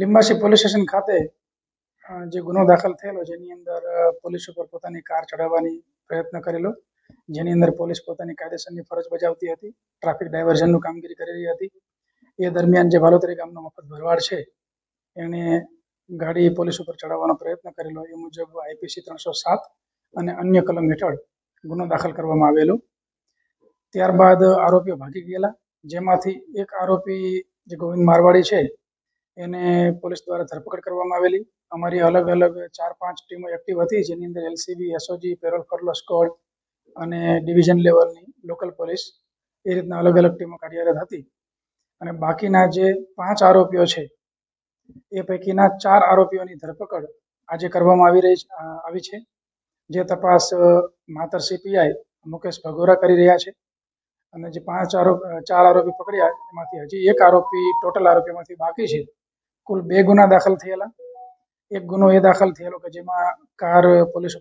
Limbasi police station ખાતે જે ગુનો દાખલ થયેલો, જેની અંદર પોલીસ ઉપર પોતાની કાર ચડાવવાની પ્રયત્ન કરેલો, જેની અંદર પોલીસ પોતાની કાયદેસરની ફરજ બજાવતી હતી, ટ્રાફિક ડાયવર્ઝનનું કામગીરી કરી રહી હતી. એ દરમિયાન જે વાલોતરી ગામનો મફત ભરવાડ છે, એણે ગાડી પોલીસ ઉપર ચડાવવાનો પ્રયત્ન કરેલો. એ મુજબ આઈપીસી ત્રણસો સાત અને અન્ય કલમ હેઠળ ગુનો દાખલ કરવામાં આવેલો. ત્યારબાદ આરોપીઓ ભાગી ગયેલા. જેમાંથી એક આરોપી જે ગોવિંદ મારવાડી છે, એને પોલીસ દ્વારા ધરપકડ કરવામાં આવેલી. અમારી અલગ અલગ ચાર પાંચ ટીમો એક્ટિવ હતી, જેની અંદર LCB, SOG, parole furlough squad અને ડિવિઝન લેવલની લોકલ પોલીસ એ રીતના અલગ અલગ ટીમો કાર્યરત હતી. અને બાકીના જે પાંચ આરોપીઓ છે, એ પૈકીના ચાર આરોપીઓની ધરપકડ આજે કરવામાં આવી રહી આવી છે. જે તપાસ માતર સીપીઆઈ મુકેશ ભગોરા કરી રહ્યા છે. અને જે પાંચ આરોપ, ચાર આરોપી પકડ્યા, એમાંથી હજી એક આરોપી ટોટલ આરોપીમાંથી બાકી છે. કુલ બે ગુના દાખલ થયેલા. એક ગુનો એ દાખલ થયેલો કે જેમાં કાર, પોલીસ